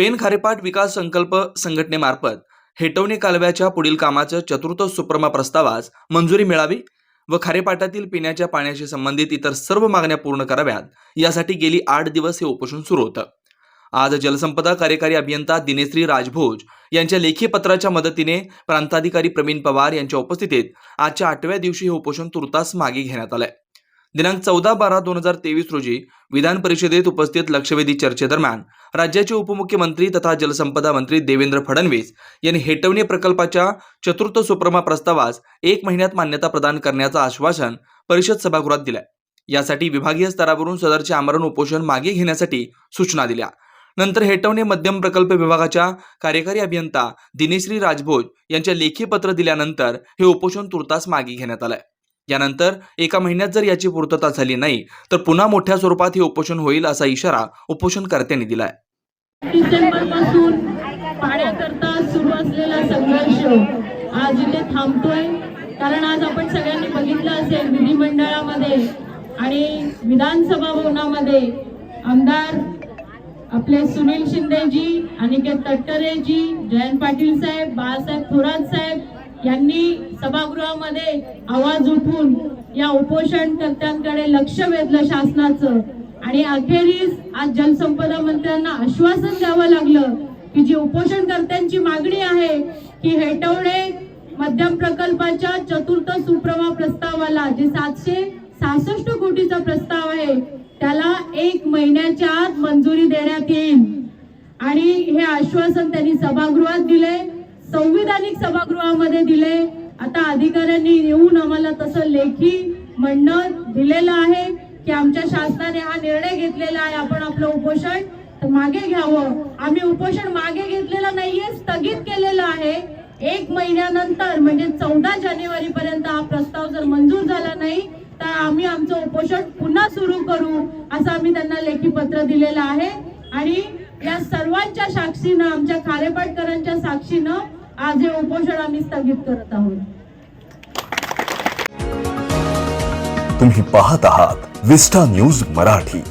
Pen खारेपाट विकास संकल्प संघटनेमार्फत हेटवणे कालव्याच्या पुढील कामाचं चतुर्थ सुप्रमा प्रस्तावास मंजुरी मिळावी व खारेपाटातील पिण्याच्या पाण्याशी संबंधित इतर सर्व मागण्या पूर्ण कराव्यात यासाठी गेली आठ दिवस हे उपोषण सुरू होतं. आज जलसंपदा कार्यकारी अभियंता दिनेश्री राजभोज यांच्या लेखी पत्राच्या मदतीने प्रांताधिकारी प्रवीण पवार यांच्या उपस्थितीत आजच्या आठव्या दिवशी हे उपोषण तुर्तास मागे घेण्यात आलंय. दिनांक चौदा बारा दोन हजार तेवीस रोजी विधान परिषदेत उपस्थित लक्षवेधी चर्चेदरम्यान राज्याचे उपमुख्यमंत्री तथा जलसंपदा मंत्री देवेंद्र फडणवीस यांनी हेटवणे प्रकल्पाच्या चतुर्थ सुप्रमा प्रस्तावास एक महिन्यात मान्यता प्रदान करण्याचं आश्वासन परिषद सभागृहात दिलं यासाठी विभागीय स्तरावरून सदरचे आमरण उपोषण मागे घेण्यासाठी सूचना दिल्या. नंतर हेटवणे मध्यम प्रकल्प विभागाच्या कार्यकारी अभियंता दिनेश्री राजभोज यांच्या लेखी पत्र दिल्यानंतर हे उपोषण तुर्तास मागे घेण्यात आलंय. यानंतर एका महिन्यात जर याची पूर्तता झाली नाही तर पुन्हा मोठ्या स्वरूपात हे उपोषण होईल असा इशारा उपोषणकर्त्यांनी दिलाय. डिसेंबरपासून पाण्याकरता सुरू असलेला संघर्ष आज इथे थांबतोय. कारण आज आपण सगळ्यांनी बघितलं असेल विधिमंडळामध्ये आणि विधानसभा भवनामध्ये आमदार आपले सुनील शिंदेजी अनिकेत तटकरेजी जयंत पाटील साहेब बाळासाहेब थोरात साहेब यांनी सभागृहामध्ये आवाज उठून या उपोषणकर्त्यांकडे लक्ष वेधलं शासनाचं. आणि अखेरीस आज जलसंपदा मंत्र्यांना आश्वासन द्यावं लागलं की जी उपोषणकर्त्यांची मागणी आहे की हेटवणे मध्यम प्रकल्पाच्या चतुर्थ सुप्रमा प्रस्तावाला जे सातशे सहासष्ट कोटीचा प्रस्ताव आहे त्याला एक महिन्याच्या आत मंजुरी देण्यात येईल. आणि हे आश्वासन त्यांनी सभागृहात दिले संविधानिक सभागृहामध्ये दिले. आता अधिकाऱ्यांनी येऊन आम्हाला तसं लेखी म्हणणं दिलेलं आहे की आमच्या शासनाने हा निर्णय घेतलेला आहे. आपण आपलं उपोषण तर मागे घ्यावं. आम्ही उपोषण मागे घेतलेलं नाहीये स्थगित केलेलं आहे. एक महिन्यानंतर म्हणजे चौदा जानेवारी पर्यंत हा प्रस्ताव जर मंजूर झाला नाही तर आम्ही आमचं उपोषण पुन्हा सुरू करू असं आम्ही त्यांना लेखी पत्र दिलेलं आहे. आणि या सर्वांच्या साक्षीनं आमच्या खारेपाटकरांच्या साक्षीनं आज हे उपोषण आम्ही स्थगित करत आहोत. तुम्ही पाहत आहात विस्टा न्यूज मराठी.